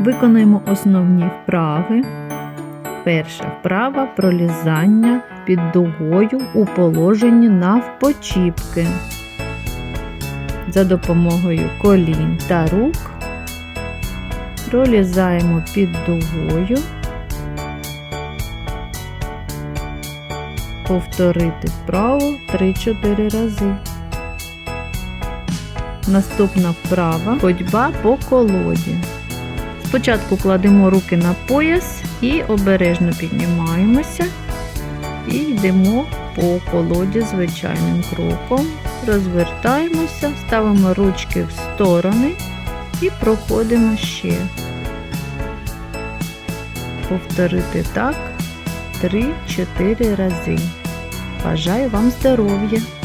Виконуємо основні вправи. Перша вправа пролізання під дугою у положенні навпочіпки. За допомогою колін та рук пролізаємо під дугою. Повторити вправу 3-4 рази. Наступна вправа ходьба по колоді. Спочатку кладемо руки на пояс і обережно піднімаємося і йдемо по колоді звичайним кроком. Розвертаємося, ставимо ручки в сторони і проходимо ще. Повторити так 3-4 рази. Бажаю вам здоров'я!